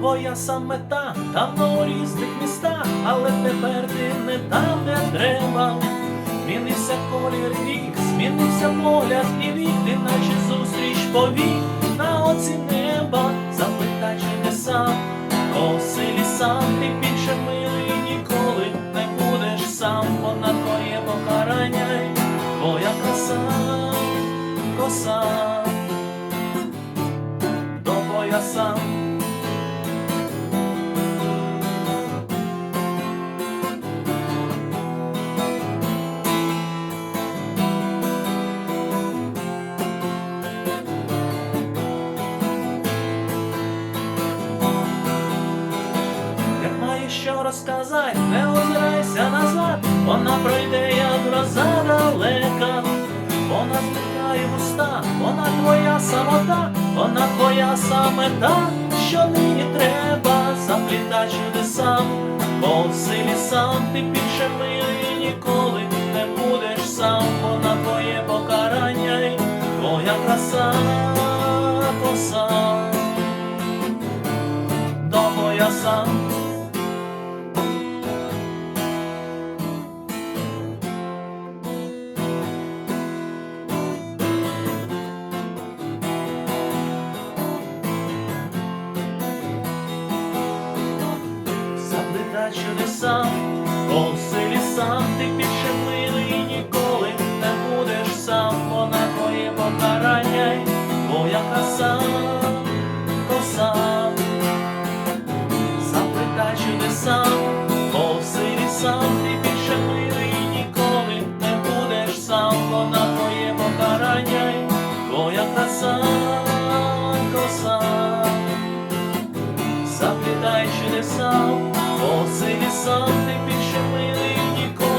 твоя саме та, давно у різних містах, але тепер ти не там, де треба. Змінився колір рік, змінився погляд і вік, ти наче зустріч повік. На оці неба, запитай, чи не сам, оселі сам, ти більше милий ніколи не будеш сам, бо на твоє покарання, твоя краса, коса до пояса. Як що розказати, не озирайся назад, вона пройде, як гроза далека, вона зникає уста, вона твоя самота, вона твоя саме та, що нині треба, заплітай чудесам, бо в силі сам ти більше Чудесам, не сам, сам ти більше милий ніколи не будеш сам, бо на твоє покарання, й твоя краса, коса, запитай, чи оси лісам, ти більше милий ніколи не будеш сам, бо на твоє покарання, й твоя краса, коса. Запитай, чи не. Осені сам ти більше милий ніколи.